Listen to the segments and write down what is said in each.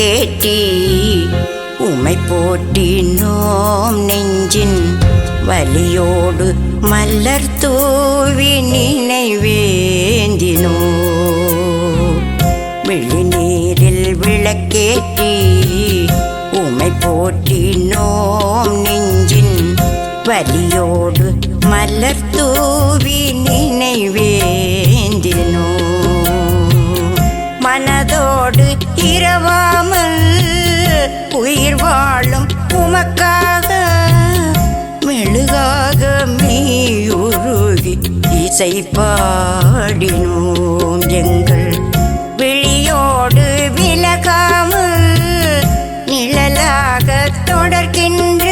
கேட்டி உமை போற்றினோம் நெஞ்சின் வலியோடு மலர் தூவி நினைவேந்தினோ. விழிநீரில் விளக்கேற்றி உமை போற்றினோம் நெஞ்சின் வலியோடு மலர் தூவி நினைவே இரவாமல் உயிர் வாழும் உமக்காக மெழுகாக மெய்யுருகி இசை பாடினோம் எங்கள் விழியோடு விலகாமல் நிழலாக தொடர்கின்ற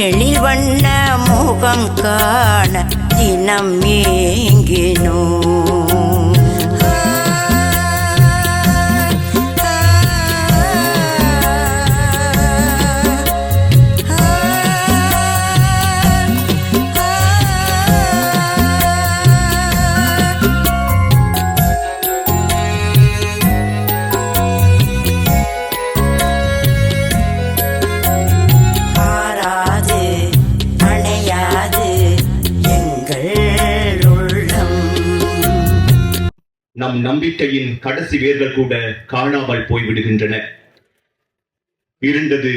எழில் வண்ண முகம் காண தினம் ஏங்கினோம். நம்பிக்கையின் கடைசி வேர்கள் கூட காணாமல் போய்விடுகின்றன. இருண்டது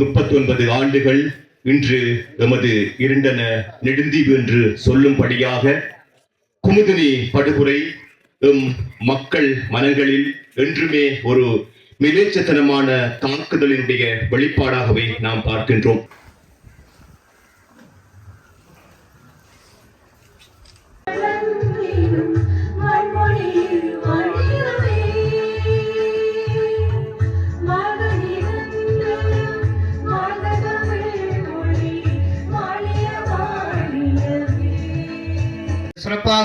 முப்பத்தி ஒன்பது ஆண்டுகள் இன்று எமது இருண்டன நெடுந்தீவு என்று சொல்லும்படியாக குமுதினி படுகொலை எம் மக்கள் மனங்களில் என்றுமே ஒரு மிலேச்சத்தனமான தாக்குதலினுடைய வெளிப்பாடாகவே நாம் பார்க்கின்றோம்.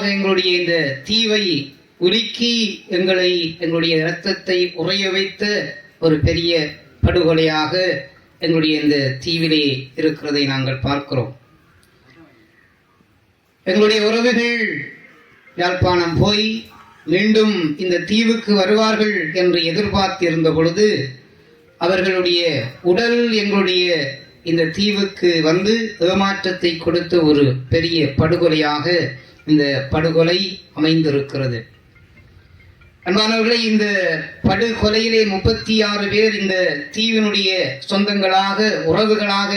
சிறப்பாக எங்களுடைய இந்த தீவை உலுக்கி எங்களை எங்களுடைய இரத்தத்தை உறைய வைத்த ஒரு பெரிய படுகொலையாக எங்களுடைய இந்த தீவிலே இருக்கிறதை நாங்கள் பார்க்கிறோம். எங்களுடைய உறவுகள் யாழ்ப்பாணம் போய் மீண்டும் இந்த தீவுக்கு வருவார்கள் என்று எதிர்பார்த்திருந்த பொழுது அவர்களுடைய உடல் எங்களுடைய இந்த தீவுக்கு வந்து ஏமாற்றத்தை கொடுத்த ஒரு பெரிய படுகொலையாக இந்த படுகொலை அமைந்திருக்கிறது. அன்பானவர்களே இந்த படுகொலையிலே முப்பத்தி ஆறு பேர் இந்த தீவினுடைய சொந்தங்களாக உறவுகளாக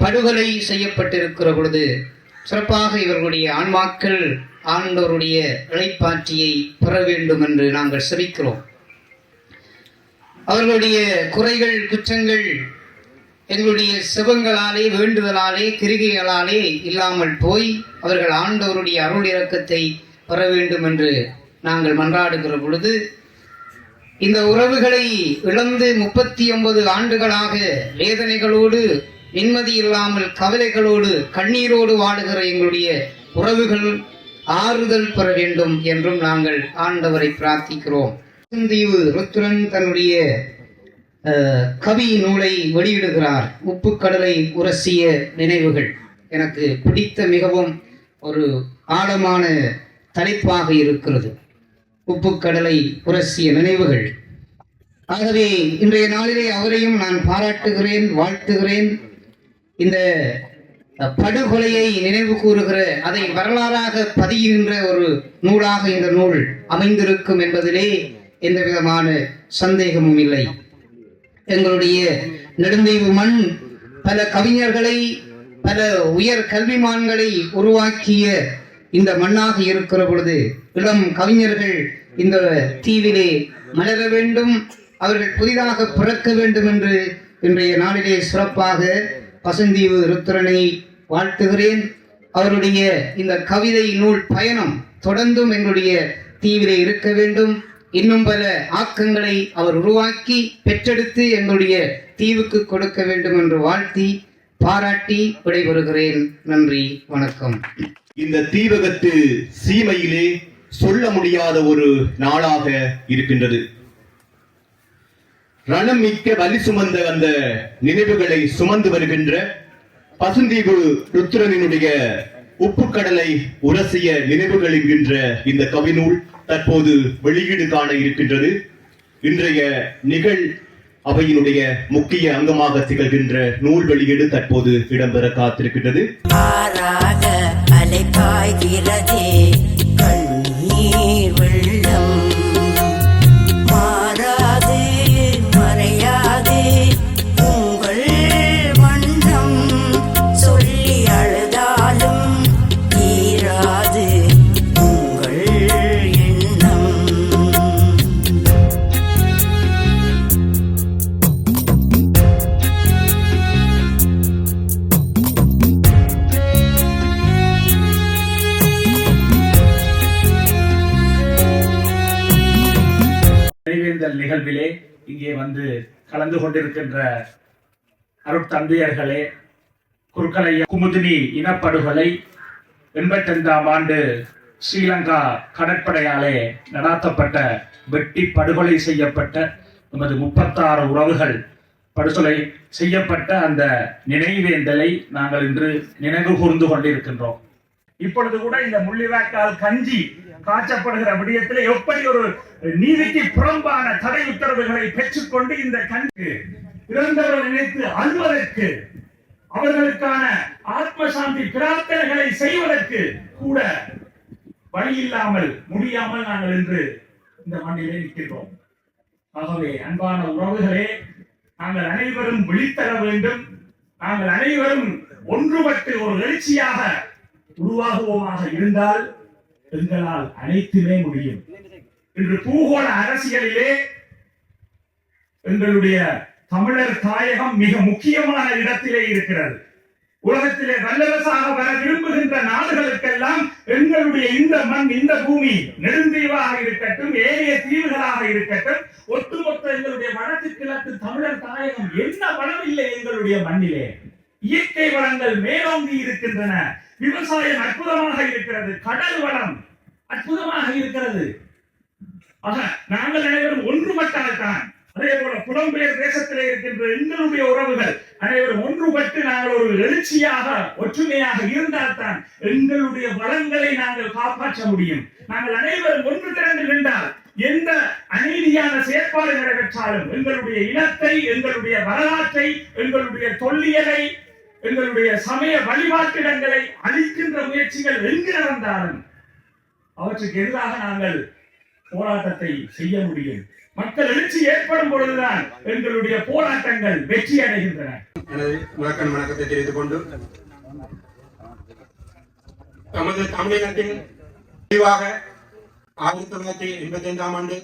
படுகொலை செய்யப்பட்டிருக்கிற பொழுது சிறப்பாக இவர்களுடைய ஆன்மாக்கள் ஆண்டவருடைய இழைப்பாற்றியை பெற வேண்டும் என்று நாங்கள் சிரிக்கிறோம் அவர்களுடைய குறைகள் குற்றங்கள் எங்களுடைய சிவங்களாலே வேண்டுதலாலே கிருகைகளாலே இல்லாமல் போய் அவர்கள் ஆண்டவருடைய அருள் இறக்கத்தை பெற வேண்டும் என்று நாங்கள் மன்றாடுகிற பொழுது இந்த உறவுகளை இழந்து முப்பத்தி ஒன்பது ஆண்டுகளாக வேதனைகளோடு நிம்மதி இல்லாமல் கவலைகளோடு கண்ணீரோடு வாழுகிற எங்களுடைய உறவுகள் ஆறுதல் பெற வேண்டும் என்றும் நாங்கள் ஆண்டவரை பிரார்த்திக்கிறோம். தீவு ருத்ரன் தன்னுடைய கவி நூலை வெளியிடுகிறார். உப்பு கடலை உரசிய நினைவுகள். எனக்கு பிடித்த மிகவும் ஒரு ஆழமான தலைப்பாக இருக்கிறது. உப்பு கடலை உரசிய நினைவுகள். ஆகவே இன்றைய நாளிலே அவரையும் நான் பாராட்டுகிறேன் வாழ்த்துகிறேன். இந்த படுகொலையை நினைவு கூறுகிற அதை வரலாறாக பதிகின்ற ஒரு நூலாக இந்த நூல் அமைந்திருக்கும் என்பதிலே எந்த விதமான சந்தேகமும் இல்லை. எங்களுடைய நெடுந்தீவு மண் பல கவிஞர்களை பல உயர் கல்விமான்களை உருவாக்கிய இந்த மண்ணாக இருக்கிற பொழுது இளம் கவிஞர்கள் இந்த தீவிலே மலர வேண்டும் அவர்கள் புதிதாக பிறக்க வேண்டும் என்று இன்றைய நாளிலே சிறப்பாக பசுந்தீவு ருத்ரனை வாழ்த்துகிறேன். அவருடைய இந்த கவிதை நூல் பயணம் தொடர்ந்தும் எங்களுடைய தீவிலே இருக்க வேண்டும். இன்னும் பல ஆக்கங்களை அவர் உருவாக்கி பெற்றெடுத்து எங்களுடைய தீவுக்கு கொடுக்க வேண்டும் என்று வாழ்த்தி பாராட்டி விடைபெறுகிறேன். நன்றி வணக்கம். இந்த தீவகத்து சீமையிலே சொல்ல முடியாத ஒரு நாளாக இருக்கின்றது. ரணம் மிக்க வலி சுமந்த அந்த நினைவுகளை சுமந்து வருகின்ற பசுந்தீவு ருத்ரனினுடைய உப்புக்கடலை உரசிய நினைவுகள் என்கின்ற இந்த கவிநூல் தற்போது வெளியீடு காண இருக்கின்றது. இன்றைய நிகழ் அவையினுடைய முக்கிய அங்கமாக திகழ்கின்ற நூல் வெளியீடு தற்போது இடம்பெற காத்திருக்கின்றது. நினைவேந்தல் நிகழ்விலே இங்கே வந்து கலந்து கொண்டிருக்கின்ற அருட்தந்தையர்களே குருக்கலைய குமுதினி இனப்படுகொலை எண்பத்தைந்தாம் ஆண்டு ஸ்ரீலங்கா கடற்படையாலே நடாத்தப்பட்ட வெட்டி படுகொலை செய்யப்பட்ட நமது முப்பத்தாறு உறவுகள் படுகொலை செய்யப்பட்ட அந்த நினைவேந்தலை நாங்கள் இன்று நினைவு கூர்ந்து கொண்டிருக்கின்றோம். இப்பொழுது கூட இந்த முள்ளிவாய்க்கால் கஞ்சி காட்சப்படுகிற விடயத்தில் எப்படி ஒரு நீதிக்கு புறம்பான தடை உத்தரவுகளை பெற்றுக்கொண்டு இந்த கண்கு இறந்தவர்கள் நினைத்து அழுவதற்கு அவர்களுக்கான ஆத்ம சாந்தி பிரார்த்தனைகளை செய்வதற்கு கூட வழி இல்லாமல் முடியாமல் நாங்கள் இன்று இந்த மண்ணிலே நிற்கின்றோம். ஆகவே அன்பான உறவுகளே நாங்கள் அனைவரும் விழித்தர வேண்டும். நாங்கள் அனைவரும் ஒன்றுபட்டு ஒரு எழுச்சியாக உருவாகுவோமாக இருந்தால் எங்களால் அனைத்துமே முடியும். இன்று பூகோள அரசியலிலே எங்களுடைய தமிழர் தாயகம் மிக முக்கியமான இடத்திலே இருக்கிறது. உலகத்திலே வல்லரசாக வர விரும்புகின்ற நாடுகளுக்கெல்லாம் எங்களுடைய இந்த மண் இந்த பூமி நெடுந்தீவாக இருக்கட்டும் ஏரிய தீவுகளாக இருக்கட்டும் ஒட்டுமொத்த எங்களுடைய வடக்கு கிழக்கு தமிழர் தாயகம் என்ன வளம் இல்லை எங்களுடைய மண்ணிலே? இயற்கை வளங்கள் மேலோங்கி இருக்கின்றன. விவசாயம் அற்புதமாக இருக்கிறது. கடல் வளம் அற்புதமாக இருக்கிறது. ஆக நாங்கள் அனைவரும் ஒன்றுபட்டால்தான் அதே போல புலம்பெயர் தேசத்திலே இருக்கின்ற எங்களுடைய உறவுகள் அனைவரும் ஒன்றுபட்டு நாங்கள் ஒரு எழுச்சியாக ஒற்றுமையாக இருந்தால்தான் எங்களுடைய வளங்களை நாங்கள் காப்பாற்ற முடியும். நாங்கள் அனைவரும் ஒன்று திரண்டு நின்றால் எந்த அநீதியான செயற்பாடு நடைபெற்றாலும் எங்களுடைய இனத்தை எங்களுடைய வரலாற்றை எங்களுடைய தொல்லியலை எங்களுடைய சமய வழிபாட்டிடங்களை அழிக்கின்ற முயற்சிகள் எங்கு நடந்தாலும் அவற்றுக்கு எதிராக நாங்கள் போராட்டத்தை செய்ய முடியும். மக்கள் எழுச்சி ஏற்படும் பொழுதுதான் எங்களுடைய போராட்டங்கள் வெற்றி அடைகின்றன. எனது முதற்கண் வணக்கத்தை தெரிந்து கொண்டு நமது தமிழினத்தின் விரிவாக ஆயிரத்தி தொள்ளாயிரத்தி எண்பத்தி ஐந்தாம் ஆண்டு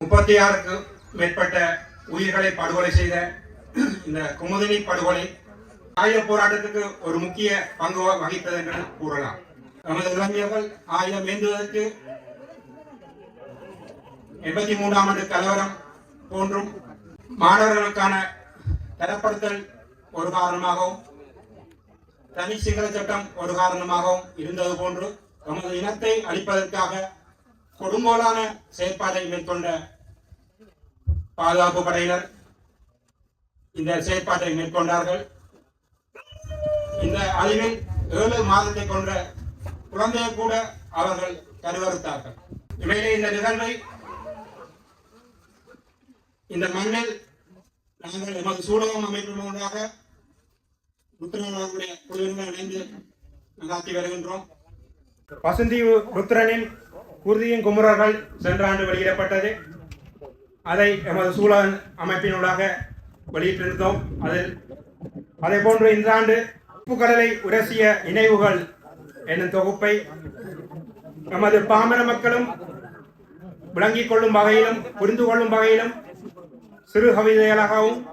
முப்பத்தி ஆறுக்கு மேற்பட்ட உயிர்களை படுகொலை செய்த இந்த குமுதினி படுகொலை ஆயுத போராட்டத்துக்கு ஒரு முக்கிய பங்கு வகித்தது என்று கூறலாம். நமது இளைஞர்கள் ஆயுதம் ஏந்துவதற்கு எண்பத்தி மூன்றாம் ஆண்டு கலவரம் போன்றும் மாணவர்களுக்கான தரப்படுத்தல் ஒரு காரணமாகவும் தனி சிங்கள சட்டம் ஒரு காரணமாகவும் இருந்தது போன்று நமது இனத்தை அழிப்பதற்காக கொடுங்கோலான செயற்பாட்டை மேற்கொண்ட பாதுகாப்பு படையினர் இந்த செயற்பாட்டை மேற்கொண்டார்கள். இந்த அறிவில் ஏழு மாதத்தை கொண்ட குழந்தையை கூட அவர்கள் கருவறுத்தார்கள். இவையிலே இந்த நிகழ்வை இந்த மண்ணில் நாங்கள் எமது சூடகம் அமைப்பின் மூலமாக ருத்ரனுடைய குழுவினர் இணைந்து நடாத்தி வருகின்றோம். பசுந்தீவு ருத்ரனின் குருதியின் குமுறர்கள் சென்ற ஆண்டு வெளியிடப்பட்டது. அதை எமது சூழல் அமைப்பினூடாக வெளியிட்டிருந்தோம். அதில் அதே போன்று இந்த ஆண்டு கடலை உரசிய நினைவுகள் என்னும் தொகுப்பை நமது பாமர மக்களும் விளங்கிக் கொள்ளும் வகையிலும் புரிந்து கொள்ளும் வகையிலும் சிறு கவிதைகளாகவும்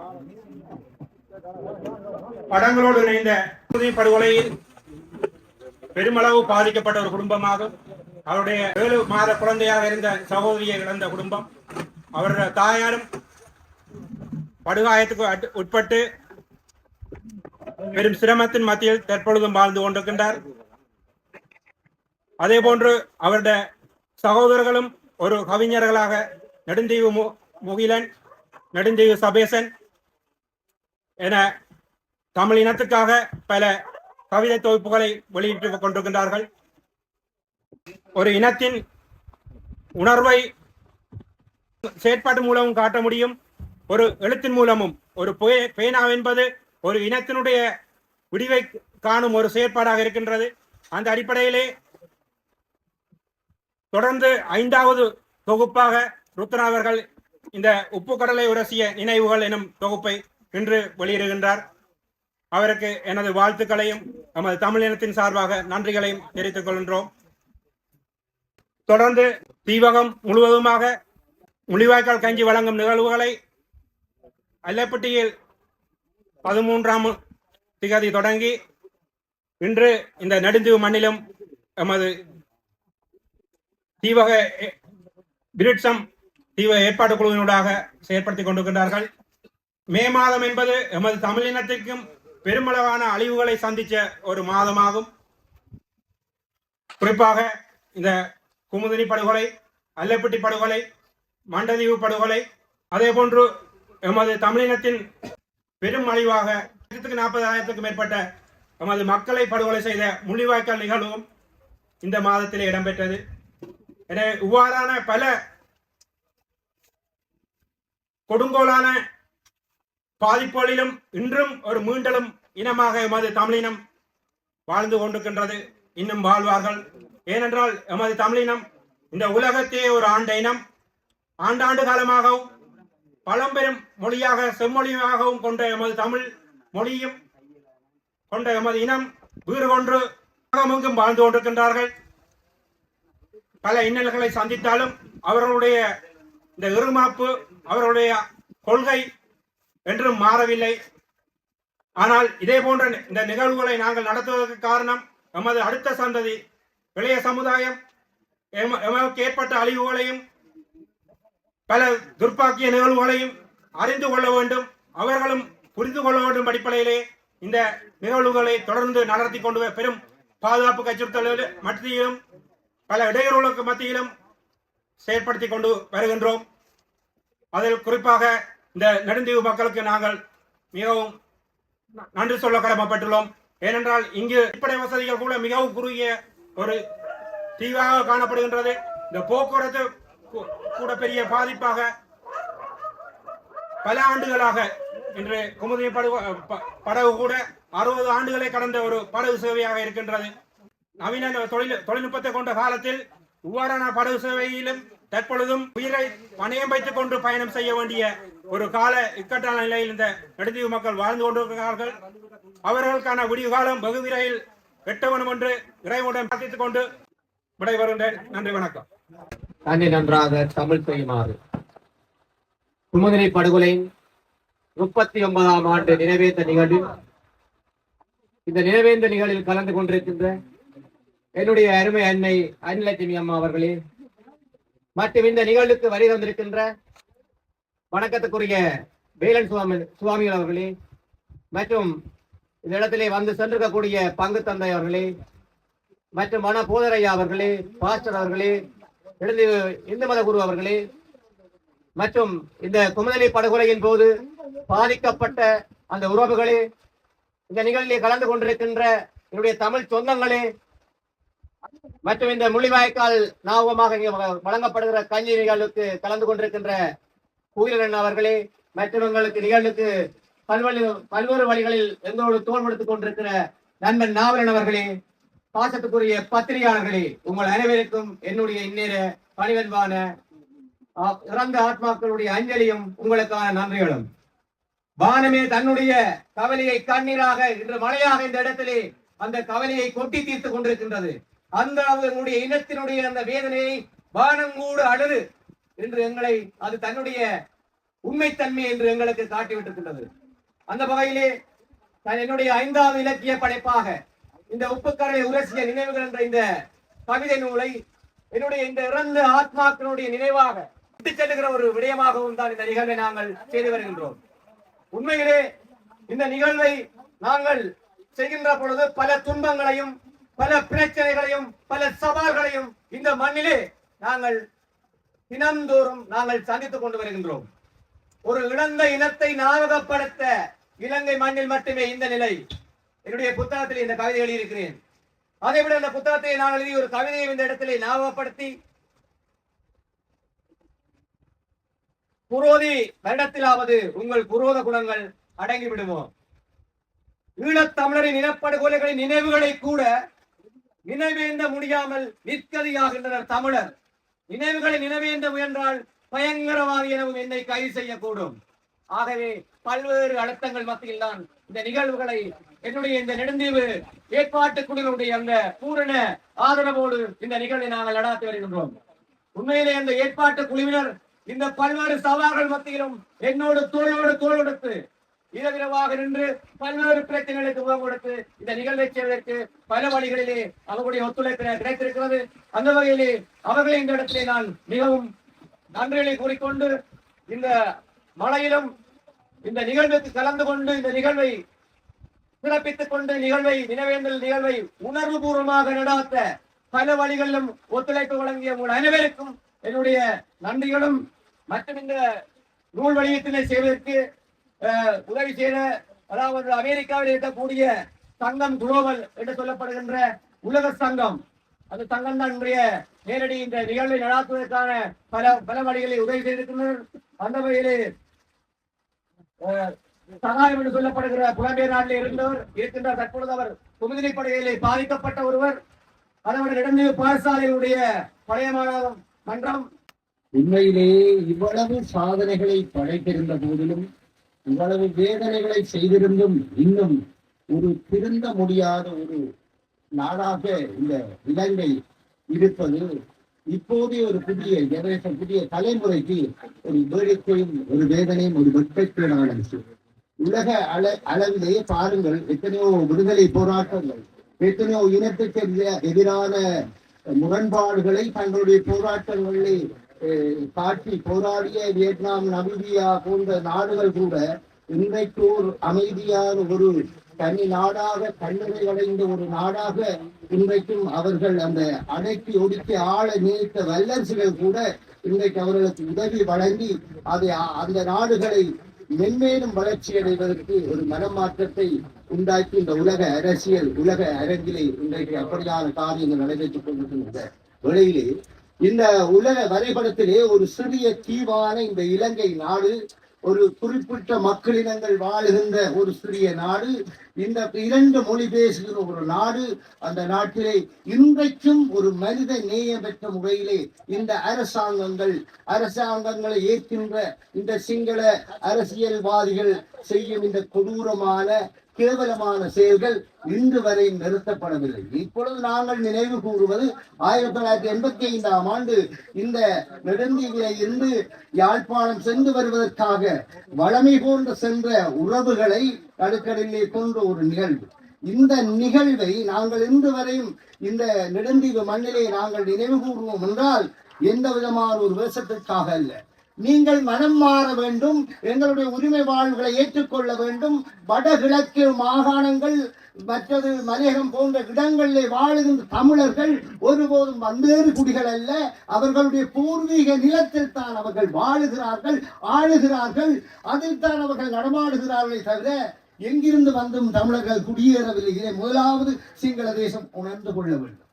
படங்களோடு இணைந்த குருதி படுகொலையில் பெருமளவு பாதிக்கப்பட்ட ஒரு குடும்பமாகும். அவருடைய ஏழு மாத குழந்தையாக இருந்த சகோதரியை இழந்த குடும்பம். அவருடைய தாயாரும் படுகாயத்துக்கு அட்- உட்பட்டு பெரும் சிரமத்தின் மத்தியில் தற்பொழுதும் வாழ்ந்து கொண்டிருக்கின்றார். அதே போன்று அவருடைய சகோதரர்களும் ஒரு கவிஞர்களாக நெடுந்தீவு முகிலன் நெடுந்தீவு சபேசன் என தமிழ் இனத்துக்காக பல கவிதை தொகுப்புகளை வெளியிட்டு கொண்டிருக்கின்றார்கள். ஒரு இனத்தின் உணர்வை செயற்பாட்டு மூலமும் காட்ட முடியும். ஒரு எழுத்தின் மூலமும். ஒரு பேனா என்பது ஒரு இனத்தினுடைய விடிவை காணும் ஒரு செயற்பாடாக இருக்கின்றது. அந்த அடிப்படையிலே தொடர்ந்து ஐந்தாவது தொகுப்பாக ருத்ரா அவர்கள் இந்த உப்பு கடலை உரசிய நினைவுகள் எனும் தொகுப்பை இன்று வெளியிடுகின்றார். அவருக்கு எனது வாழ்த்துக்களையும் நமது தமிழினத்தின் சார்பாக நன்றிகளையும் தெரிவித்துக் கொள்கின்றோம். தொடர்ந்து தீவகம் முழுவதுமாக முள்ளிவாய்க்கால் கஞ்சி வழங்கும் நிகழ்வுகளை அல்லப்பட்டியில் பதிமூன்றாம் திகதி தொடங்கி இன்று இந்த நெடுந்தீவு மண்ணிலும் எமது தீவக எ- பிரிட்சம் தீவ ஏற்பாட்டு குழுவினூடாக செயற்படுத்திக் கொண்டிருக்கின்றார்கள். மே மாதம் என்பது எமது தமிழினத்திற்கும் பெருமளவான அழிவுகளை சந்திச்ச ஒரு மாதமாகும். குறிப்பாக இந்த குமுதினி படுகொலை அல்லப்பட்டி படுகொலை மண்டதீவு படுகொலை அதே போன்று எமது தமிழினத்தின் பெரும் அழிவாக லட்சத்துக்கு நாற்பதாயிரத்துக்கும் மேற்பட்ட எமது மக்களை படுகொலை செய்த முள்ளிவாய்க்கால் நிகழ்வும் இந்த மாதத்திலே இடம்பெற்றது. எனவே இவ்வாறான பல கொடுங்கோலான பாதிப்புகளிலும் இன்றும் ஒரு மீண்டலும் இனமாக எமது தமிழினம் வாழ்ந்து கொண்டிருக்கின்றது. இன்னும் வாழ்வார்கள். ஏனென்றால் எமது தமிழினம் இந்த உலகத்தையே ஒரு ஆண்ட இனம். ஆண்டாண்டு காலமாகவும் பழம்பெரும் மொழியாக செம்மொழியாகவும் கொண்ட எமது தமிழ் மொழியும் கொண்ட எமது இனம் வீறு கொன்று உலகமெங்கும் வாழ்ந்து கொண்டிருக்கின்றார்கள். பல இன்னல்களை சந்தித்தாலும் அவர்களுடைய இந்த இருமாப்பு அவர்களுடைய கொள்கை என்றும் மாறவில்லை. ஆனால் இதே போன்ற இந்த நிகழ்வுகளை நாங்கள் நடத்துவதற்கு காரணம் எமது அடுத்த சந்ததி இளைய சமுதாயம். எம- எமக்கு ஏற்பட்ட அழிவுகளையும் பல துர்ப்பாக்கிய நிகழ்வுகளையும் அறிந்து கொள்ள வேண்டும். அவர்களும் புரிந்து கொள்ள வேண்டும் அடிப்படையிலே இந்த நிகழ்வுகளை தொடர்ந்து நடத்தி கொண்டு பெரும் பாதுகாப்பு அச்சுறுத்தல் மத்தியிலும் பல இடையூறுகளுக்கு மத்தியிலும் செயற்படுத்தி கொண்டு வருகின்றோம். அதில் குறிப்பாக இந்த நெடுந்தீவு மக்களுக்கு நாங்கள் மிகவும் நன்றி சொல்ல கடமைப்பட்டுள்ளோம். ஏனென்றால் இங்கு அடிப்படை வசதிகள் கூட மிகவும் குறுகிய ஒரு தீவாக காணப்படுகின்றது. இந்த போக்குவரத்து கூட பெரிய பாதிப்பாக பல ஆண்டுகளாக இன்று குமுதி படகு ப- படகு கூட அறுபது ஆண்டுகளை கடந்த ஒரு படகு சேவையாக இருக்கின்றது. நவீன தொழில் தொழில்நுட்பத்தை கொண்ட காலத்தில் இவ்வாறான படகு சேவையிலும் தற்பொழுதும் உயிரை பணையம் வைத்துக் கொண்டு பயணம் செய்ய வேண்டிய ஒரு கால இக்கட்டான நிலையில் இந்த நெடுந்தீவு மக்கள் வாழ்ந்து கொண்டிருக்கிறார்கள். அவர்களுக்கான விடிவு காலம் வெகு விரைவில் எட்ட வேண்டும் என்று இறைவனுடன் பிரார்த்தித்துக் கொண்டு விடைபெறுகின்றேன் நன்றி வணக்கம். தன்னை நன்றாக தமிழ் செய்யுமாறு. குமுதினி படுகொலையின் முப்பத்தி ஒன்பதாம் ஆண்டு நினைவேந்த நிகழ்வில் இந்த நினைவேந்த நிகழ்வில் கலந்து கொண்டிருக்கின்ற என்னுடைய அருமை அன்னை அன்லட்சுமி அம்மா அவர்களே மற்றும் இந்த நிகழ்வுக்கு வரி தந்திருக்கின்ற வணக்கத்துக்குரிய வேலன் சுவாமி சுவாமிகள் அவர்களே மற்றும் இந்த இடத்திலே வந்து சென்றிருக்கக்கூடிய பங்கு தந்தை அவர்களே மற்றும் மன போதரையா அவர்களே பாஸ்டர் அவர்களே எழுந்து இந்து மத குரு அவர்களே மற்றும் இந்த குமுதலி படுகொலையின் போது பாதிக்கப்பட்ட அந்த உறவுகளே இந்த நிகழ்வில் கலந்து கொண்டிருக்கின்ற என்னுடைய தமிழ் சொந்தங்களே மற்றும் இந்த முள்ளிவாய்க்கால் ஞாபகமாக இங்கே வழங்கப்படுகிற கஞ்சி நிகழ்வுக்கு கலந்து கொண்டிருக்கின்ற குயிலன் அவர்களே மற்றும் எங்களுக்கு நிகழ்வுக்கு பல்வேறு பல்வேறு வழிகளில் எங்களோடு தோல் கொடுத்துக் கொண்டிருக்கிற நண்பன் நாவலன் அவர்களே பாசத்துக்குரிய பத்திரிகையாளர்களே உங்கள் அனைவருக்கும் என்னுடைய இந்நேர பணிவன்பான இறந்த ஆத்மாக்களுடைய அஞ்சலியும் உங்களுக்கான நன்றிகளும். வானமே தன்னுடைய கவலையை கண்ணீராக இன்று மழையாக இந்த இடத்திலே அந்த கவலையை கொட்டி தீர்த்துக் கொண்டிருக்கின்றது. அந்த அளவு இனத்தினுடைய அந்த வேதனையை வானம் கூட அழுது. என்று எங்களை அது தன்னுடைய உண்மைத்தன்மை என்று எங்களுக்கு காட்டிவிட்டிருக்கின்றது. அந்த வகையிலே நான் என்னுடைய ஐந்தாவது இலக்கிய படைப்பாக இந்த உப்புக்கரை உரசிய நினைவுகள் என்ற இந்த கவிதை நூலை என்னுடைய இந்த இறந்த ஆத்மாக்களுடைய நினைவாக விட்டு செல்லுகிற ஒரு விடயமாகவும் தான் இந்த நிகழ்வை நாங்கள் செய்து வருகின்றோம். உண்மையிலே இந்த நிகழ்வை நாங்கள் செய்கின்ற பொழுது பல துன்பங்களையும் பல பிரச்சனைகளையும் பல சவால்களையும் இந்த மண்ணிலே நாங்கள் தினந்தோறும் நாங்கள் சந்தித்துக் கொண்டு வருகின்றோம். ஒரு இழந்த இனத்தை ஞாபகப்படுத்த இலங்கை மண்ணில் மட்டுமே இந்த நிலை. என்னுடைய புத்தகத்தில் இந்த கவிதை எழுதியிருக்கிறேன். அதை விட அந்த புத்தகத்தை நான் எழுதி ஒரு கவிதையை இந்த இடத்திலே ஞாபகப்படுத்தி புரோதி வருடத்திலாவது உங்கள் புரோத குணங்கள் அடங்கி விடுமோ? ஈழத்தமிழரின் இனப்படுகொலைகளின் நினைவுகளை கூட நினைவேந்த முடியாமல் நிற்கதியாகின்றனர் தமிழர். நினைவுகளை நினைவேந்த முயன்றால் பயங்கரவாதி எனவும் என்னை கைது செய்யக்கூடும். ஆகவே பல்வேறு அழுத்தங்கள் மத்தியில் தான் இந்த நிகழ்வுகளை என்னுடைய இந்த நெடுந்தீவு ஏற்பாட்டு குழுவினுடைய அந்த பூரண ஆதரவோடு இந்த நிகழ்வை நாங்கள் நடாத்தி வருகின்றோம். உண்மையிலே அந்த ஏற்பாட்டு குழுவினர் இந்த பல்வேறு சவால்கள் மத்தியிலும் என்னோடு தோளோடு தோள் கொடுத்து இரவிரவாக நின்று பல்வேறு பிரச்சனைகளுக்கு முகம் கொடுத்து இந்த நிகழ்வை செய்வதற்கு பல வழிகளிலே அவர்களுடைய ஒத்துழைப்பு கிடைத்திருக்கிறது. அந்த வகையிலே அவர்களை இந்த இடத்திலே நான் மிகவும் நன்றிகளை கூறிக்கொண்டு இந்த மழையிலும் இந்த நிகழ்வுக்கு கலந்து கொண்டு இந்த நிகழ்வை சிறப்பித்துக் கொண்டு நிகழ்வை நினைவேந்தல் நிகழ்வை உணர்வு பூர்வமாக நடாத்த பல வழிகளிலும் ஒத்துழைப்பு வழங்கிய உங்கள் அனைவருக்கும் என்னுடைய நன்றிகளும். மற்றும் இந்த நூல் வெளியீட்டினை செய்வதற்கு உதவி செய்த அதாவது அமெரிக்காவில் இருக்கக்கூடிய சங்கம் குளோபல் என்று சொல்லப்படுகின்ற உலக சங்கம். அந்த சங்கம் தான் இன்றைய நேரடி இந்த நிகழ்வை நடாத்துவதற்கான பல பல வழிகளை உதவி செய்திருக்கின்றனர். அந்த வகையிலே சகாயம் என்று சொல்லப்படுகிற புலம்பெயர் நாட்டில் இருந்தவர் இருக்கின்றார் தற்பொழுது அவர் குமுதினை படையிலே பாதிக்கப்பட்ட ஒருவர். அதனுடைய இடந்து பாடசாலையுடைய பழைய மன்றம். உண்மையிலேயே இவ்வளவு சாதனைகளை படைத்திருந்த போதிலும் இவ்வளவு வேதனைகளை செய்திருந்தும் இன்னும் ஒரு திருந்த முடியாத ஒரு நாடாக இந்த இலங்கை இருப்பது இப்போதைய ஒரு புதிய ஜெனரேஷன் புதிய தலைமுறைக்கு ஒரு வேடிக்கையும் ஒரு வேதனையும் ஒரு வெட்கக்கேடான விஷயம் உலக அள அளவிலே பாருங்கள் எத்தனையோ விடுதலை போராட்டங்கள் எத்தனையோ இனத்துக்கு எதிரான முரண்பாடுகளை தங்களுடைய போராட்டங்களில் காட்டி போராடிய வியட்நாம் நமீபியா போன்ற நாடுகள் கூட இன்றைக்கு ஒரு அமைதியான ஒரு தனி நாடாக கண்ணறை அடைந்த ஒரு நாடாக இன்றைக்கும் அவர்கள் அந்த அடக்கி ஒடுக்கி ஆள நீத்த வல்லரசுகள் கூட இன்றைக்கு அவர்களுக்கு உதவி வழங்கி அதை அந்த நாடுகளை மென்மேலும் வளர்ச்சி அடைவதற்கு ஒரு மனமாற்றத்தை உண்டாக்கி இந்த உலக அரசியல் உலக அரங்கிலே இன்றைக்கு அப்படியான காரியங்கள் நடைபெற்றுக் கொண்டிருக்கின்ற வேளையிலே இந்த உலக வரைபடத்திலே ஒரு சிறிய தீவான இந்த இலங்கை நாடு ஒரு குறிப்பிட்ட மக்களினங்கள் வாழுகின்ற ஒரு சிறிய நாடு இந்த இரண்டு மொழி பேசுகிற ஒரு நாடு அந்த நாட்டிலே இன்றைக்கும் ஒரு மனித நேயமற்ற முறையிலே இந்த அரசாங்கங்கள் அரசாங்கங்களை ஏற்கின்ற இந்த சிங்கள அரசியல்வாதிகள் செய்யும் இந்த கொடூரமான கேவலமான செயல்கள் இன்று வரை நிறுத்தப்படவில்லை. இப்பொழுது நாங்கள் நினைவு கூறுவது ஆயிரத்தி தொள்ளாயிரத்தி எண்பத்தி ஐந்தாம் ஆண்டு இந்த நெடுந்தீவிலே இருந்து யாழ்ப்பாணம் சென்று வருவதற்காக வளமை போன்று சென்ற உறவுகளை நடுக்கடலிலே தோன்ற ஒரு நிகழ்வு. இந்த நிகழ்வை நாங்கள் இன்று வரையும் இந்த நெடுந்தீவு மண்ணிலே நாங்கள் நினைவு கூறுவோம் என்றால் எந்த விதமான ஒரு வேஷத்திற்காக அல்ல. நீங்கள் மனம் மாற வேண்டும் எங்களுடைய உரிமை வாழ்வுகளை ஏற்றுக்கொள்ள வேண்டும். வடகிழக்கு மாகாணங்கள் மற்றது மலையகம் போன்ற இடங்களிலே வாழுகின்ற தமிழர்கள் ஒருபோதும் வந்தேறு குடிகள் அல்ல. அவர்களுடைய பூர்வீக நிலத்தில் தான் அவர்கள் வாழுகிறார்கள் ஆளுகிறார்கள். அதில் தான் அவர்கள் நடமாடுகிறார்களே தவிர எங்கிருந்து வந்தும் தமிழர்கள் குடியேறவில்லை. இதை முதலாவது சிங்கள தேசம் உணர்ந்து கொள்ள வேண்டும்.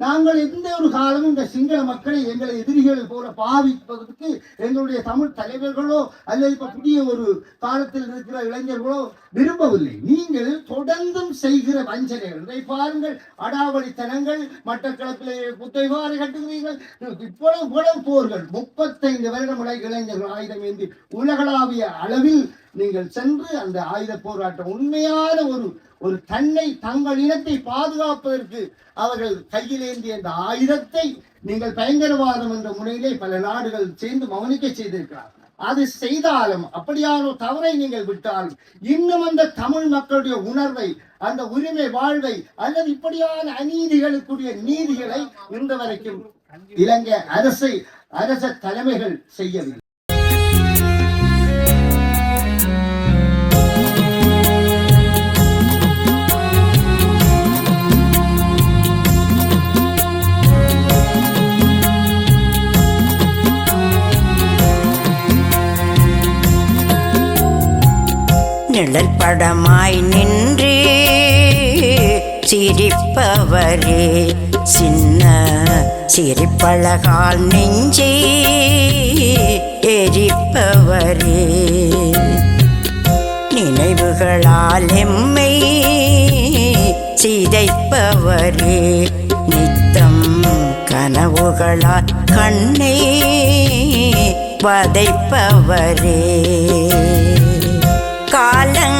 நாங்கள் எந்த ஒரு காலமும் இந்த சிங்கள மக்களை எங்களை எதிரிகள் போல பாவிப்பதற்கு எங்களுடைய தமிழ் தலைவர்களோ அல்லது இப்ப புதிய ஒரு காலத்தில் இருக்கிற இளைஞர்களோ விரும்பவில்லை. நீங்கள் தொடர்ந்தும் செய்கிற வஞ்சனைகள் இதை பாருங்கள். அடாவடித்தனங்கள் மட்டக்களப்பிலே புத்தைவாறு கட்டுகிறீர்கள். இவ்வளவு இவ்வளவு போர்கள். முப்பத்தைந்து வருடம் இளைஞர்கள் ஆயுதம் ஏந்தி உலகளாவிய அளவில் நீங்கள் சென்று அந்த ஆயுத போராட்டம் உண்மையான ஒரு ஒரு தன்னை தங்கள் இனத்தை பாதுகாப்பதற்கு அவர்கள் கையில் ஏந்திய அந்த ஆயுதத்தை நீங்கள் பயங்கரவாதம் என்ற முறையிலே பல நாடுகள் சேர்ந்து மௌனிக்க செய்திருக்கிறார். அது செய்தாலும் அப்படியான தவறை நீங்கள் விட்டாலும் இன்னும் அந்த தமிழ் மக்களுடைய உணர்வை அந்த உரிமை வாழ்வை அல்லது இப்படியான அநீதிகளுக்குரிய நீதிகளை இன்று வரைக்கும் இலங்கை அரசை அரச தலைமைகள் செய்யவில்லை. நிழல் படமாய் நின்று சிரிப்பவரே சின்ன சிரிப்பழகால் நெஞ்சே எரிப்பவரே. நினைவுகளால் எம்மை சிதைப்பவரே நித்தம் கனவுகளால் கண்ணை வதைப்பவரே. காலங்கள்